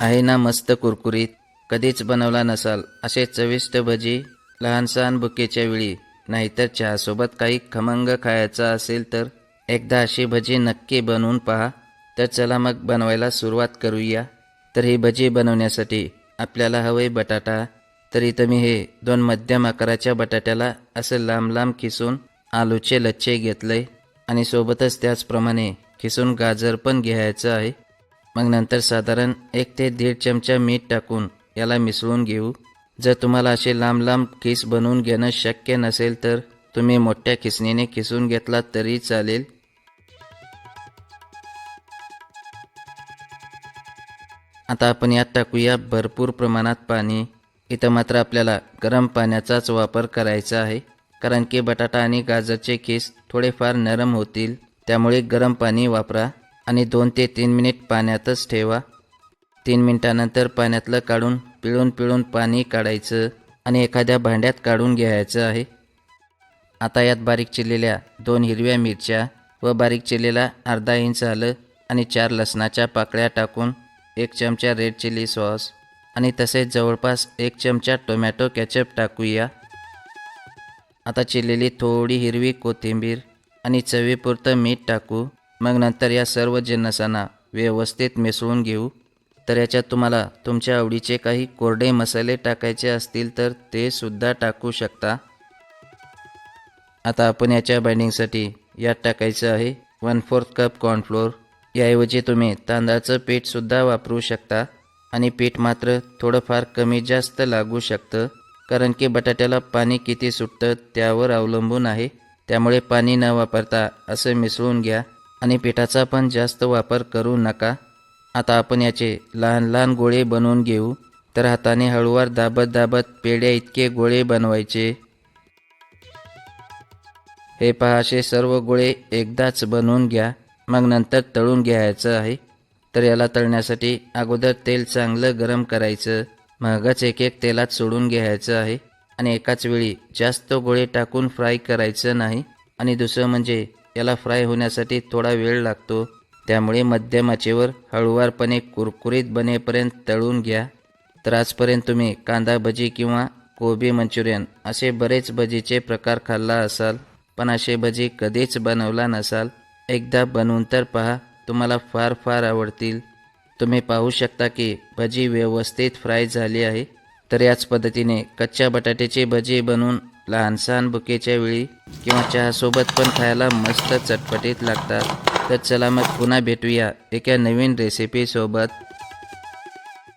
आहे ना मस्त कुरकुरीत. कधीच बनवला नसाल. असे चविष्ट भजी लहानसहान बुकेच्या वेळी. नाहीतर चहासोबत काही खमंग खायचा असेल तर एकदा अशी भजी नक्की बनवून पहा. तर चला मग बनवायला सुरुवात करूया. तर ही भजी बनवण्यासाठी आपल्याला हवे बटाटा. तर इथं मी हे दोन मध्यम आकाराच्या बटाट्याला असं लांब लांब खिसून आलूचे लच्छे घेतले. आणि सोबतच त्याचप्रमाणे खिसून गाजर पण घ्यायचं आहे. मग नंतर साधारण एक ते दीड चमचा मीठ टाकून याला मिसळून घेऊ. जर तुम्हाला असे लांब लांब खिस बनवून घेणं शक्य नसेल तर तुम्ही मोठ्या खिसणीने खिसून घेतला तरी चालेल. आता आपण यात टाकूया भरपूर प्रमाणात पाणी. इथं मात्र आपल्याला गरम पाण्याचाच वापर करायचा आहे. कारण की बटाटा आणि गाजरचे केस थोडेफार नरम होतील. त्यामुळे गरम पाणी वापरा. आणि दोन ते तीन मिनिट पाण्यातच ठेवा. तीन मिनिटानंतर पाण्यातलं काढून पिळून पिळून पाणी काढायचं आणि एखाद्या भांड्यात काढून घ्यायचं आहे. आता यात बारीक चिरलेल्या दोन हिरव्या मिरच्या व बारीक चिरलेला अर्धा इंच आलं आणि चार लसणाच्या पाकळ्या टाकून एक चमचा रेड चिली सॉस आणि तसेच जवळपास एक चमचा टोमॅटो कॅचअप टाकूया. आता चिरलेली थोडी हिरवी कोथिंबीर आणि चवीपुरतं मीठ टाकू. मग नंतर या सर्व जिन्नसांना व्यवस्थित मिसळून घेऊ. तर याच्यात तुम्हाला तुमच्या आवडीचे काही कोरडे मसाले टाकायचे असतील तर ते सुद्धा टाकू शकता. आता आपण याच्या बाइंडिंगसाठी यात टाकायचं आहे वन फोर्थ कप कॉर्नफ्लोअर याऐवजी तुम्ही तांदळाचं पीठसुद्धा वापरू शकता आणि पीठ मात्र थोडंफार कमी जास्त लागू शकतं कारण की बटाट्याला पाणी किती सुटतं त्यावर अवलंबून आहे. त्यामुळे पाणी न वापरता असं मिसळून घ्या. आणि पिठाचा पण जास्त वापर करू नका. आता आपण याचे लहान लहान गोळे बनवून घेऊ. तर हाताने हळूवार दाबत दाबत पेढ्या इतके गोळे बनवायचे. हे पहा असे सर्व गोळे एकदाच बनवून घ्या. मग नंतर तळून घ्यायचं आहे. तर याला तळण्यासाठी अगोदर तेल चांगलं गरम करायचं. मगच एक एक तेलात सोडून घ्यायचं आहे. आणि एकाच वेळी जास्त गोळे टाकून फ्राय करायचं नाही. आणि दुसरं म्हणजे याला फ्राय होण्यासाठी थोडा वेळ लागतो. त्यामुळे मध्यम आचेवर हळुवारपणे कुरकुरीत बनेपर्यंत तळून घ्या. तर आजपर्यंत तुम्ही कांदा भजी किंवा कोबी मंचुरियन असे बरेच भजीचे प्रकार खाल्ला असाल पण असे भजी कधीच बनवला नसाल. एकदा बनवून तर पहा तुम्हाला फार फार आवडतील. तुम्ही पाहू शकता की भजी व्यवस्थित फ्राय झाली आहे. तर याच पद्धतीने कच्च्या बटाट्याची भजी बनवून लहानसहान बुकेच्या वेळी किंवा चहासोबत पण खायला मस्त चटपटीत लागतात. तर चला मग पुन्हा भेटूया एका नवीन रेसिपीसोबत